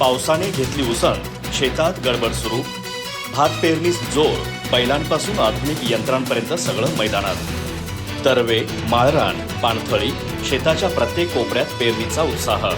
पावसाने घेतली उसण शेतात गडबड सुरू. भात पेरणीस जोर. बैलांपासून आधुनिक यंत्रांपर्यंत सगळं मैदानात. तरवे माळरान पाणथळी शेताच्या प्रत्येक कोपऱ्यात पेरणीचा उत्साह.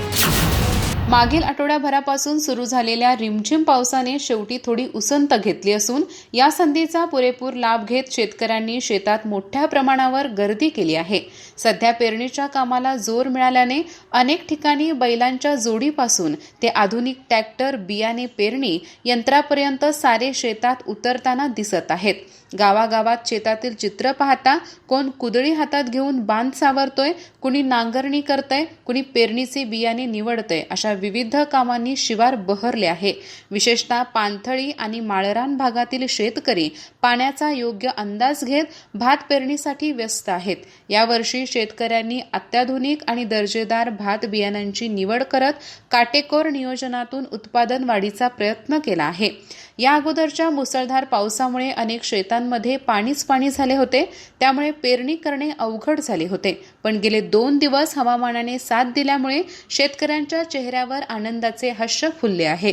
मागील आठवड्याभरापासून सुरू झालेल्या रिमझिम पावसाने शेवटी थोडी उसंत घेतली असून या संधीचा पुरेपूर लाभ घेत शेतकऱ्यांनी शेतात मोठ्या प्रमाणावर गर्दी केली आहे. सध्या पेरणीच्या कामाला जोर मिळाल्याने अनेक ठिकाणी बैलांच्या जोडीपासून ते आधुनिक ट्रॅक्टर बियाणे पेरणी यंत्रापर्यंत सारे शेतात उतरताना दिसत आहेत. गावागावात शेतातील चित्र पाहता कोण कुदळी हातात घेऊन बांध सावरतोय कुणी नांगरणी करतय कुणी पेरणीचे बियाणे निवडतय अशा विविध कामांनी शिवार बहरले आहे. विशेषतः पाणथळी आणि माळरान भागातील शेतकरी पाण्याचा योग्य अंदाज घेत भात पेरणीसाठी व्यस्त आहेत. यावर्षी शेतकऱ्यांनी अत्याधुनिक आणि दर्जेदार भात बियाणांची निवड करत काटेकोर नियोजनातून उत्पादन वाढीचा प्रयत्न केला आहे. या अगोदरच्या मुसळधार पावसामुळे अनेक शेतांमध्ये पाणीच पाणी झाले होते. त्यामुळे पेरणी करणे अवघड झाले होते. पण गेले दोन दिवस हवामानाने साथ दिल्यामुळे शेतकऱ्यांच्या चेहऱ्या चेहऱ्यावर आनंदाचे हर्ष फुलले आहे.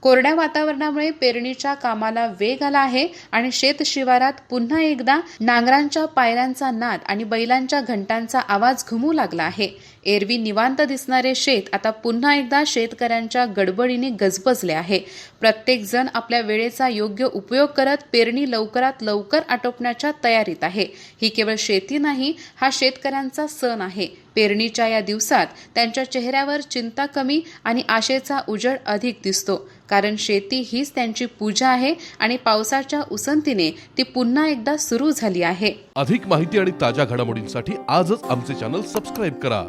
कोरड्या वातावरणामुळे पेरणीच्या कामाला वेग आला आहे आणि शेत शिवारात पुन्हा एकदा नांगरांच्या पायऱ्यांचा नाद आणि बैलांच्या घंटांचा आवाज घुमू लागला आहे. एरवी निवांत दिसणारे शेत आता पुन्हा एकदा शेतकऱ्यांच्या गडबडीने गजबजले आहे. प्रत्येक जण आपल्या वेळेचा योग्य उपयोग करत पेरणी लवकरात लवकर आटोपण्याच्या तयारीत आहे. ही केवळ शेती नाही हा शेतकऱ्यांचा सण आहे. पेरणीच्या या दिवसात त्यांच्या चेहऱ्यावर चिंता कमी आणि आशेचा उजळ अधिक दिसतो. कारण शेती हीच त्यांची पूजा आहे आणि पावसाच्या उसंतीने ती पुन्हा एकदा सुरू झाली आहे. अधिक माहिती आणि ताज्या घडामोडींसाठी आजच आमचे चॅनल सबस्क्राईब करा.